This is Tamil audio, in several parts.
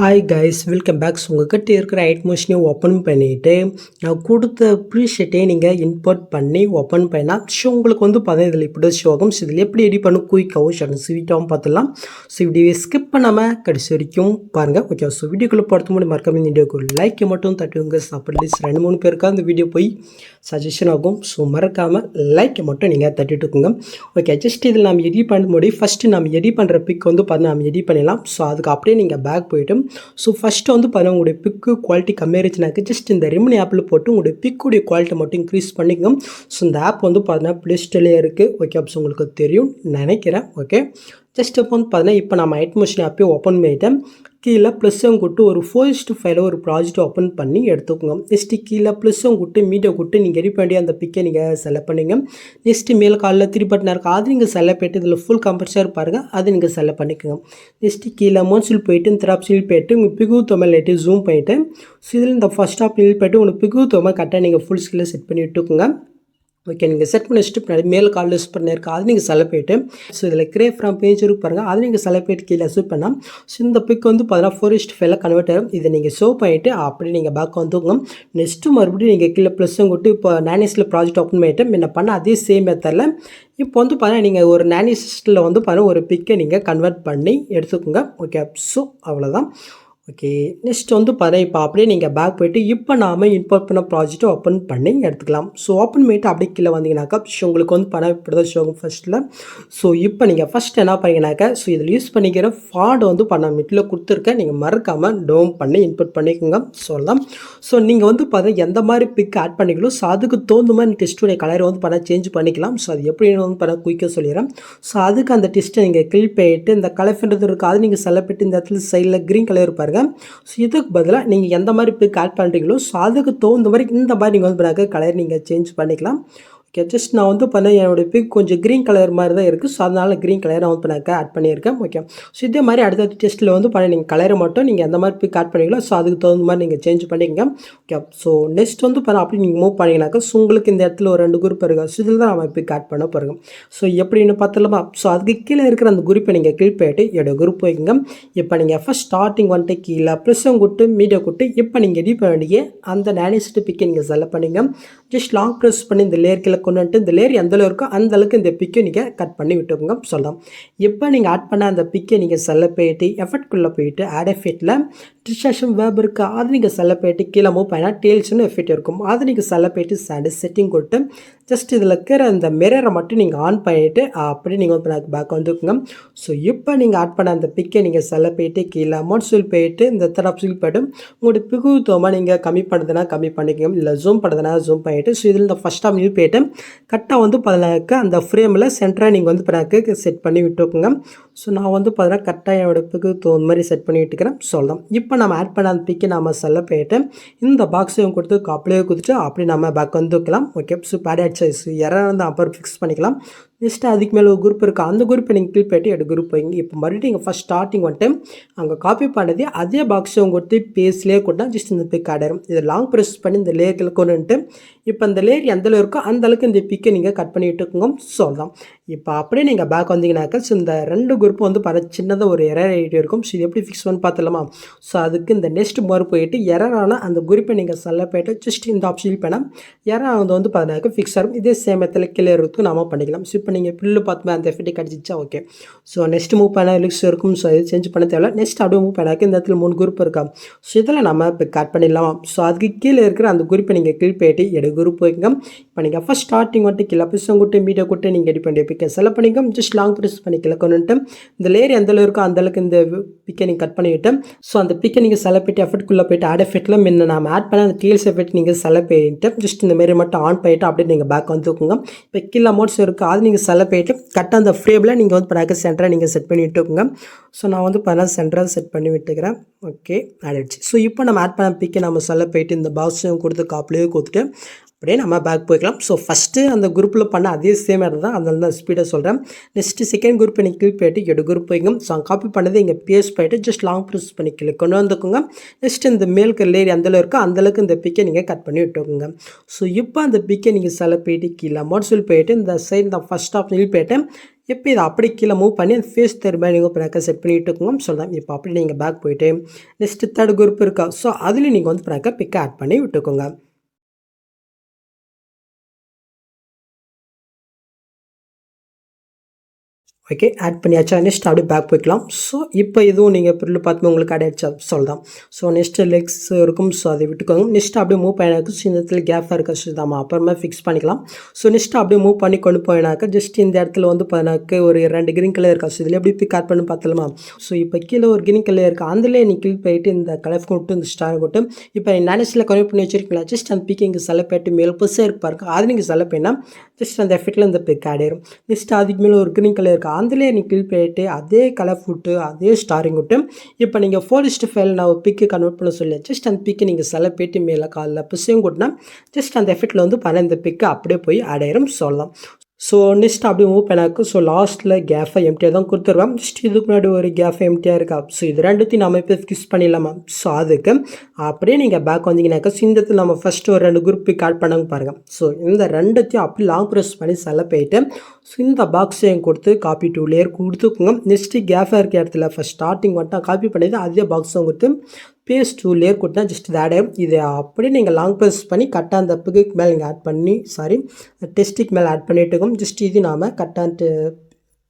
Hi guys welcome back so உங்கள்கிட்ட இருக்கிற ஐட் மிஷினை ஓப்பன் பண்ணிவிட்டு நான் கொடுத்த ப்ரீஷீட்டை நீங்கள் இன்போர்ட் பண்ணி ஓப்பன் பண்ணால் ஸோ உங்களுக்கு வந்து பார்த்தா இதில் இப்படி ஷோ ஆகும். ஸோ இதில் எப்படி எடி பண்ணும் குயிக்காகவும் ஷடன் ஸ்வீட்டாகவும் பார்த்துலாம் ஸோ வீடியோவை ஸ்கிப் பண்ணாமல் கடைசி வரைக்கும் பாருங்கள் ஓகே ஸோ வீடியோக்குள்ளே பார்த்து முடியும் மறக்காம இந்த வீடியோக்கு லைக் மட்டும் தட்டுங்க அட்லீஸ்ட் ரெண்டு மூணு பேருக்காக அந்த வீடியோ போய் சஜஷன் ஆகும். ஸோ மறக்காமல் லைக்கை மட்டும் நீங்கள் தட்டிட்டுருக்குங்க ஓகே ஜஸ்ட் இதில் நம்ம எடி பண்ண முடியும். ஃபஸ்ட்டு நம்ம எடி பண்ணுற பிக் வந்து பார்த்து நம்ம எடி பண்ணிடலாம். ஸோ அதுக்கு அப்படியே நீங்கள் பேக் போயிட்டு ஸோ ஃபஸ்ட்டு வந்து பார்த்தீங்கன்னா உங்களுடைய பிக்கு குவாலிட்டி கம்மியாக இருந்துச்சுனாக்க ஜஸ்ட் இந்த ரெமினி ஆப்பில் போட்டு உங்களுடைய பிக்குடைய குவாலிட்டி மட்டும் இன்க்ரீஸ் பண்ணிக்கோங்க. ஸோ இந்த ஆப் வந்து பார்த்தீங்கன்னா ப்ளே இருக்குது ஓகே அப்போ உங்களுக்கு தெரியும் நினைக்கிறேன். ஓகே ஜஸ்ட் இப்போ வந்து பார்த்தீங்கன்னா இப்போ நம்ம ஐட் மிஷின் ஆப்பே ஓப்பன் பண்ணிட்டேன். கீழே ப்ளஸ்ஸும் கொடுத்து ஒரு ஃபோர்ஸ்ட் ஃபைலை ஒரு ப்ராஜெக்ட் ஓப்பன் பண்ணி எடுத்துக்கோங்க. நெக்ஸ்ட்டு கீழே ப்ளஸ்ஸும் கொடுத்து மீடியா கொடுத்து நீங்கள் ரெடி பண்ணி அந்த பிக்கை நீங்கள் செலக்ட் பண்ணுங்க. நெக்ஸ்ட்டு மேல் காலில் திருப்பட்டினா இருக்குது அது நீங்கள் செலக்ட் பண்ணிட்டு இதில் ஃபுல் கம்பல்சரி பாருங்கள் அது நீங்கள் செலக்ட் பண்ணிக்கோங்க. நெக்ஸ்ட்டு கீழே மோன்சில் போயிட்டு இந்த ஆப்ஷனில் போயிட்டு உங்கள் பிகு தொமல் லைட்டு ஜூம் பண்ணிவிட்டு ஸோ இதில் இந்த ஃபஸ்ட் ஆப்ஷனில் போயிட்டு உங்களுக்கு பிகு தொமல் கரெக்டாக நீங்கள் ஃபுல் ஸ்கில்லை செட் பண்ணி விட்டுக்கோங்க. ஓகே நீங்கள் செட் பண்ணி வச்சுட்டு பின்னாடி மேல் கால் யூஸ் பண்ணியிருக்கா அது நீங்கள் செலக்ட் போயிட்டு ஸோ இதில் கிரே ஃப்ரம் பேஜ் இருக்கு பாருங்கள் அது நீங்கள் செலக்ட் பண்ணிட்டு கீழே சூட் பண்ணால் ஸோ இந்த பிக் வந்து பார்த்தீங்கன்னா ஃபோரிஸ்ட் ஃபைவ்ல கன்வெர்ட் ஆகும் இதை நீங்கள் ஷோ பண்ணிவிட்டு அப்படி நீங்கள் பேக் வந்துங்க நெக்ஸ்ட்டு மறுபடியும் நீங்கள் கீழே ப்ளஸ்ஸும் கொட்டு இப்போ நானிஸில் ப்ராஜெக்ட் ஓப்பன் பண்ணிவிட்டு என்ன பண்ண அதே சேம் மெத்தடில் இப்போ வந்து பார்த்தீங்கன்னா நீங்கள் ஒரு நானிஸில் வந்து பார்த்தீங்கன்னா ஒரு பிக்கை நீங்கள் கன்வெர்ட் பண்ணி எடுத்துக்கோங்க. ஓகே ஸோ அவ்வளோதான் ஓகே நெக்ஸ்ட் வந்து பாரு இப்போ அப்படியே நீங்கள் பேக் போயிட்டு இப்போ நாம் இம்போர்ட் பண்ண ப்ராஜெக்ட்டை ஓப்பன் பண்ணி எடுத்துக்கலாம். ஸோ ஓப்பன் பண்ணிவிட்டு அப்படியே கீழே வந்தீங்கன்னாக்கா ஸோ உங்களுக்கு வந்து பணம் இப்படி தான் ஷோ ஃபஸ்ட்டில் ஸோ இப்போ நீங்கள் ஃபஸ்ட் என்ன பண்ணீங்கன்னாக்கா ஸோ இதில் யூஸ் பண்ணிக்கிற ஃபார்டு வந்து பணம் மிட்டில் கொடுத்துருக்கேன் நீங்கள் மறக்காமல் டோம் பண்ணி இன்புட் பண்ணிக்கோங்க. சொல்லலாம். ஸோ நீங்கள் வந்து பார்த்தீங்கன்னா எந்த மாதிரி பிக் ஆட் பண்ணிக்கலோ ஸோ அதுக்கு தோந்த மாதிரி டெஸ்ட்டுடைய கலரை வந்து பண்ண சேஞ்ச் பண்ணிக்கலாம். ஸோ அது எப்படி வந்து பண்ண குயிக்க சொல்லிடுறேன். ஸோ அதுக்கு அந்த டெஸ்ட்டை நீங்கள் கிளிப் பண்ணிட்டு இந்த கலர்ன்றது இருக்குது அது நீங்கள் செலப்பிட்டு இந்த இடத்துல சைடில் க்ரீன் கலர் இருப்பாருங்க ஸோ இதுக்கு பதிலாக நீங்கள் எந்த மாதிரி பிக் ஆட் பண்ணுறீங்களோ ஸோ அதுக்கு தகுந்த மாதிரி இந்த மாதிரி நீங்கள் வந்து பண்ணாக்க கலர் நீங்கள் சேஞ்ச் பண்ணிக்கலாம். ஓகே ஜஸ்ட் நான் வந்து பண்ண என்னோடய பிக் கொஞ்சம் க்ரீன் கலர் மாதிரி தான் இருக்குது ஸோ அதனால் க்ரீன் கலர் நான் வந்து பண்ணாக்க ஆட் பண்ணியிருக்கேன். ஓகே ஸோ இதே மாதிரி அடுத்த டெஸ்ட்டில் வந்து பண்ண நீங்கள் கலரை மட்டும் நீங்கள் எந்த மாதிரி பிக் ஆட் பண்ணிக்கலாம். ஸோ அதுக்கு தகுந்த மாதிரி நீங்கள் சேஞ்ச் பண்ணிக்கங்க. ஓகே ஸோ நெக்ஸ்ட் வந்து பண்ண அப்படி நீங்கள் மூவ் பண்ணிங்கனாக்கா ஸோ உங்களுக்கு இந்த இடத்துல ஒரு ரெண்டு குரூப் இருக்குது ஸோ இதில் தான் நம்ம பிக் ஆட் பண்ண போகிறோம் ஸோ எப்படின்னு பார்த்தலாமா ஸோ அதுக்கு கீழே இருக்கிற அந்த குரூப்பை நீங்கள் கிளிக் பண்ணிட்டு என்னோடய குரூப் வைக்குங்க இப்போ நீங்கள் ஃபஸ்ட் ஸ்டார்டிங் வந்துட்டு கீழே ப்ளஸ்ஸும் கொடுத்து மீடியா கொடுத்து இப்போ நீங்கள் எடிட் பண்ண வேண்டிய அந்த நேனிஸ்ட் பிக்கை நீங்கள் செலக்ட் பண்ணிங்க. ஜஸ்ட் லாங் ப்ரெஸ் பண்ணி இந்த லேயர் கீழே கொண்டு வந்துட்டு இந்த லேயர் எந்த அளவு இருக்கோ அந்த அளவுக்கு இந்த பிக்கை நீங்கள் கட் பண்ணி விட்டுக்கோங்க சொல்லலாம். இப்போ நீங்கள் ஆட் பண்ண அந்த பிக்கை நீங்கள் செல்ல போயிட்டு எஃபெக்ட்குள்ளே போயிட்டு ஆட் எஃபெக்ட்டில் டிஸ்ட்ராக்ஷன் வேப் இருக்குது அது நீங்கள் செல்ல போயிட்டு கீழே மூவ் பண்ணால் டேல்ஸ்னு எஃபெக்ட் இருக்கும். அது நீங்கள் செல்ல போயிட்டு சாண்டு செட்டிங் கொடுத்து ஜஸ்ட் இதில் இருக்கிற அந்த மிரரை மட்டும் நீங்கள் ஆன் பண்ணிவிட்டு அப்படி நீங்கள் வந்து எனக்கு பேக் வந்துக்குங்க. ஸோ இப்போ நீங்கள் ஆட் பண்ண அந்த பிக்கை நீங்கள் செல்ல போயிட்டு கீழே அமௌண்ட் சூல் போயிட்டு இந்த தரப் சூல் போய்ட்டு உங்களுடைய பிகுத்துவமாக நீங்கள் கம்மி பண்ணுறதுனா கம்மி பண்ணிக்கோங்க. இல்லை ஜூம் பண்ணுறதுனா ஜூம் பண்ணிவிட்டு ஸோ இதில் இந்த ஃபஸ்ட் டைம் போயிட்டு கரெக்டாக வந்து பதினாக்கு அந்த ஃப்ரேமில் சென்டராக நீங்கள் வந்து பிறகு செட் பண்ணி விட்டுக்குங்க. ஸோ நான் வந்து பார்த்தீங்கன்னா கரெக்டாக என்னோட பிக்கு மாதிரி செட் பண்ணி விட்டுக்கிறேன். சொல்லலாம் இப்போ நம்ம ஆட் பண்ண அந்த பிக்கை நம்ம செல்ல போயிட்டு இந்த பாக்ஸையும் கொடுத்து அப்படியே கொடுத்துட்டு அப்படி நம்ம பேக் வந்துக்கலாம். ஓகே ஸோ பேட் சைஸ் யாராவது வந்து அப்புறம் ஃபிக்ஸ் பண்ணிக்கலாம். நெக்ஸ்ட்டு அதுக்கு மேலே ஒரு குரூப் இருக்குது அந்த குரூப்பை நீங்கள் கிளிக் பண்ணிட்டு எடுத்து குரூப் வைங்க இப்போ மறுபடியும் நீங்கள் ஃபஸ்ட் ஸ்டார்டிங் வந்துட்டு அங்கே காப்பி பண்ணது அதே பாக்ஸை உங்க கொடுத்து பேஸ்லேயே கொண்டா ஜஸ்ட் இந்த பிக் ஆடாயிரும் இதை லாங் ப்ரெஸ் பண்ணி இந்த லேயர்களை கொண்டு வந்துட்டு இப்போ இந்த லேயர் எந்த அளவு இருக்கோ அந்த அளவுக்கு இந்த பிக்கை நீங்கள் கட் பண்ணி விட்டுக்கோங்க சொல்லலாம் இப்போ அப்படியே நீங்கள் பேக் வந்தீங்கன்னாக்கா ஸோ இந்த ரெண்டு குரூப் வந்து பல சின்னதாக ஒரு எரர் ஆகிட்டே இருக்கும். ஸோ இது எப்படி ஃபிக்ஸ் பண்ணி பார்த்துலாமா ஸோ அதுக்கு இந்த நெக்ஸ்ட் மறு போயிட்டு எரரான அந்த குரூப்பை நீங்கள் செல்ல போயிட்டு ஜஸ்ட் இந்த ஆப்ஷன் பண்ணால் எரர் வந்து வந்து பார்த்தீங்கன்னா ஃபிக்ஸ் ஆகும் இதே சேமத்தில் கீழே இருக்கும் நாம பண்ணிக்கலாம். ஸோ இப்போ நீங்கள் பில்லு பார்த்துமே அந்த எஃபெக்ட் கிடச்சிச்சா ஓகே ஸோ நெக்ஸ்ட் மூவ் பண்ணால் லிக்ஸ் இருக்கும். ஸோ இது சேஞ்ச் பண்ண தேவை நெக்ஸ்ட் அப்படியே மூவ் பண்ணாக்க இந்த இடத்துல மூணு குரூப் இருக்கா? ஸோ இதில் நம்ம இப்போ கட் பண்ணிடலாம். ஸோ அதுக்கு கீழே இருக்கிற அந்த குரூப்பை நீங்கள் கிளிக் போயிட்டு எடு குரூப் வைங்க. இப்போ நீங்கள் ஃபஸ்ட் ஸ்டார்டிங் வந்துட்டு கீழே பிசம் கூட்டு மீடியா கூட்டு நீங்கள் எடி பண்ணி பிக்கை செலக்ட் பண்ணிக்கோங்க. ஜஸ்ட் லாங் ப்ரெஸ் பண்ணி கிளக்கணுன்ட்டு இந்த லேயர் எந்த அளவு இருக்கோ அந்த அளவுக்கு இந்த பிக்கை நீங்கள் கட் பண்ணிவிட்டு ஸோ அந்த பிக்கை நீங்கள் செலக்ட் பண்ணிட்டு எஃபெக்ட்குள்ளே போயிட்டு ஆட் எஃபெக்ட்டில் முன்ன நம்ம ஆட் பண்ண அந்த டீல்ஸ் எஃபெக்ட் நீங்கள் செலக்ட் பண்ணிட்டு ஜஸ்ட் இந்த மாரி மட்டும் ஆன் பண்ணிட்டு அப்படியே நீங்கள் பேக் வந்துக்குங்க இப்போ கீழே அமௌண்ட்ஸ் இருக்குது அது நீங்கள் செலக்ட் போயிட்டு கரெக்டாக அந்த ஃப்ரேமில் நீங்கள் வந்து பண்ணாக்க சென்டராக நீங்கள் செட் பண்ணி விட்டுக்கோங்க. ஸோ நான் வந்து பண்ண சென்டராக செட் பண்ணி விட்டுக்கிறேன். ஓகே ஆடிடுச்சு ஸோ இப்போ நம்ம ஆட் பண்ண பிக்கை நம்ம செலக்ட் போயிட்டு இந்த பாக்ஸையும் கொடுத்து காப்பிலையும் கொடுத்துட்டு அப்படியே நம்ம பேக் போய்க்கலாம். ஸோ ஃபஸ்ட்டு அந்த குரூப்பில் பண்ண அதே சேம் இடம் தான். அதனால தான் ஸ்பீடாக சொல்கிறேன் நெக்ஸ்ட்டு செகண்ட் குரூப் நீங்கள் கிளிக் போயிட்டு எடு குரூப் போய்ங்க ஸோ காப்பி பண்ணது இங்கே பேஸ் போயிட்டு ஜஸ்ட் லாங் ப்ரெஸ் பண்ணி கிளிக் கொண்டு வந்துக்கோங்க. நெக்ஸ்ட் இந்த மேல்க்கு லேரி அந்தளவு இருக்கோ அந்தளவுக்கு இந்த பிக்கை நீங்கள் கட் பண்ணி விட்டுக்கோங்க. ஸோ இப்போ அந்த பிக்கை நீங்கள் செல போயிட்டு கீழே மோட்ஸில் போயிட்டு இந்த சைடு இந்த ஃபஸ்ட் ஆப்ஷனில் போயிட்டு இப்போ இதை அப்படி கீழே மூவ் பண்ணி அந்த ஃபேஸ் திரும்ப நீங்கள் பண்ணாக்க செட் பண்ணிட்டு சொல்கிறேன் சொல்லலாம் இப்போ அப்படி நீங்கள் பேக் போயிட்டு நெக்ஸ்ட்டு தேர்ட் குரூப் இருக்கா. ஸோ அதுலேயும் நீங்கள் வந்து பண்ணாக்க பிக்கை ஆட் பண்ணி விட்டுக்கோங்க. ஓகே ஆட் பண்ணியாச்சா? நெக்ஸ்ட் அப்படியே பேக் போய்க்கலாம். ஸோ இப்போ இதுவும் நீங்கள் பிரில் பார்த்து உங்களுக்கு அடையாச்சா சொல்லலாம் ஸோ நெக்ஸ்ட் லெக்ஸ் இருக்கும். ஸோ அதை விட்டுக்கோங்க. நெக்ஸ்ட் அப்படியே மூவ் பண்ணினாக்க ஸோ இந்த இடத்துல கேஃபாக இருக்க ஸோ நம்ம அப்புறமா ஃபிக்ஸ் பண்ணிக்கலாம். ஸோ நெக்ஸ்ட் அப்படியே மூவ் பண்ணி கொண்டு போயினாக்க ஜஸ்ட் இந்த இடத்துல வந்து பதினாக்கு ஒரு ரெண்டு கிரீன் கலர் இருக்கா? ஸோ இதில் எப்படி பிக் ஆட் பண்ணி பார்த்தலாமா ஸோ இப்போ கீழே ஒரு கிரீன் கலர் இருக்குது அதுலேயே நீ கிளிக் போயிட்டு இந்த கலர் கொண்டு இந்த ஸ்டார் கொட்டு இப்போ நானஸில் கனெக்ட் பண்ணி வச்சிருக்கீங்களா? ஜஸ்ட் அந்த பிக்கிங் இங்கே செலக்ட் பண்ணிட்டு மேலே புதுசாக இருப்பாருக்கு? அது நீங்கள் செலக்ட் பண்ணால் ஜஸ்ட் அந்த எஃபெக்டில் இந்த பிக் ஆட் நெக்ஸ்ட் அதுக்கு மேலே ஒரு க்ரீன் கலர் இருக்குது அதுலேயே நீ கிளிக் பண்ணிட்டு அதே கலர் ஃபுட்டு அதே ஸ்டாரிங் விட்டு இப்போ நீங்கள் ஃபோலிஸ்ட் ஃபைல் நான் ஒரு பிக்கு கன்வெர்ட் பண்ண சொல்லி ஜஸ்ட் அந்த பிக்கு நீங்கள் செல போயிட்டு மேலே காலில் புஷையும் கூட்டினா ஜஸ்ட் அந்த எஃபெக்டில் வந்து பன்னெண்டு பிக்கு அப்படியே போய் ஆட் ஆயிரும் சொல்லலாம். ஸோ நெக்ஸ்ட் அப்படியே மூவ் பண்ணாக்கு ஸோ லாஸ்ட்டில் கேஃபை எம்டியாக தான் கொடுத்துருவேன். ஜஸ்ட் இதுக்கு முன்னாடி ஒரு கேஃபை எம்டியாக இருக்கா? ஸோ இது ரெண்டுத்தையும் நம்ம இப்போ ஃபிக்ஸ் பண்ணிடலாமா? ஸோ அதுக்கு அப்படியே நீங்கள் பேக் வந்தீங்கன்னாக்கா ஸோ இந்த இடத்துல நம்ம ஃபஸ்ட்டு ஒரு ரெண்டு குரூப் ஆட் பண்ணாங்க பாருங்கள் ஸோ இந்த ரெண்டுத்தையும் அப்படி லாங் ப்ரெஸ் பண்ணி செல்ல போயிட்டு ஸோ இந்த பாக்ஸையும் கொடுத்து காப்பி டூ லேயர் கொடுத்துக்கோங்க. நெக்ஸ்ட்டு கேஃபாக இருக்க இடத்துல ஃபஸ்ட் ஸ்டார்டிங் மட்டும் காப்பி பண்ணிவிட்டு அதே பாக்ஸும் கொடுத்து பேஸ் டூ லேயர் கொடுத்தா ஜஸ்ட் இது ஆட் ஆகும் இதை அப்படியே நீங்கள் லாங் ப்ரெஸ் பண்ணி கரெக்டாக அந்த பிக்கு மேலே நீங்கள் ஆட் பண்ணி சாரி டெஸ்ட்டுக்கு மேலே ஆட் பண்ணிட்டு இருக்கோம். ஜஸ்ட் இது நாம் கரெக்டாக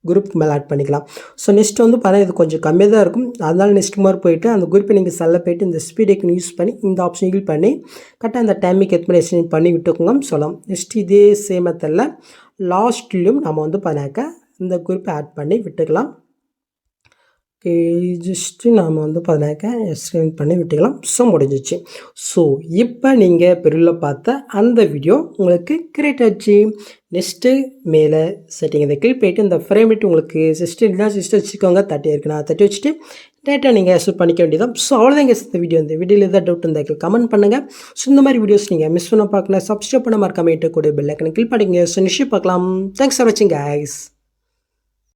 குரூப் மேலே ஆட் பண்ணிக்கலாம். ஸோ நெக்ஸ்ட் வந்து பார்த்தா இது கொஞ்சம் கம்மியாக தான் இருக்கும். அதனால் நெக்ஸ்ட் மாதிரி போயிட்டு அந்த குரூப்பை நீங்கள் செல்ல போயிட்டு இந்த ஸ்பீடுக்கு யூஸ் பண்ணி இந்த ஆப்ஷன் யூஸ் பண்ணி கரெக்டாக அந்த டைமிங் எக்ஸ்பிளேஷன் பண்ணி விட்டுக்கோங்க சொல்லலாம். நெக்ஸ்ட் இதே சேமத்தில் லாஸ்ட்லேயும் நம்ம வந்து பண்ணாக்க இந்த குரூப்பை ஆட் பண்ணி விட்டுக்கலாம். ஜஸ்ட்டு நாம் வந்து பார்த்தினாக்க எக்ஸ்பிளைன் பண்ணி விட்டுக்கலாம். ஸோ முடிஞ்சிச்சு. ஸோ இப்போ நீங்கள் பெருவில் பார்த்த அந்த வீடியோ உங்களுக்கு கிரியேட் ஆச்சு. நெக்ஸ்ட்டு மேலே செட்டிங் இதை கிளிக் போயிட்டு இந்த ஃப்ரேம் ரேட் உங்களுக்கு சிஸ்டம் இல்லைனா சிஸ்டம் வச்சுக்கோங்க தட்டி இருக்குண்ணா தட்டி வச்சுட்டு டேட்டா நீங்கள் எக்ஸ்போர்ட் பண்ணிக்க வேண்டியதான் ஸோ அவ்வளோதான் இந்த வீடியோ இந்த வீடியோவில் எதாவது டவுட் இருந்தால் கமெண்ட் பண்ணுங்கள் ஸோ இந்த மாதிரி வீடியோஸ் நீங்கள் மிஸ் பண்ண பார்க்கலாம் சப்ஸ்கிரைப் பண்ண மறக்காம கூட பெல் ஐக்கனை கிளிக் பண்ணிங்க ஸோ நிஷி பார்க்கலாம். தேங்க்ஸ் ஃபார் வாட்சிங் கைஸ்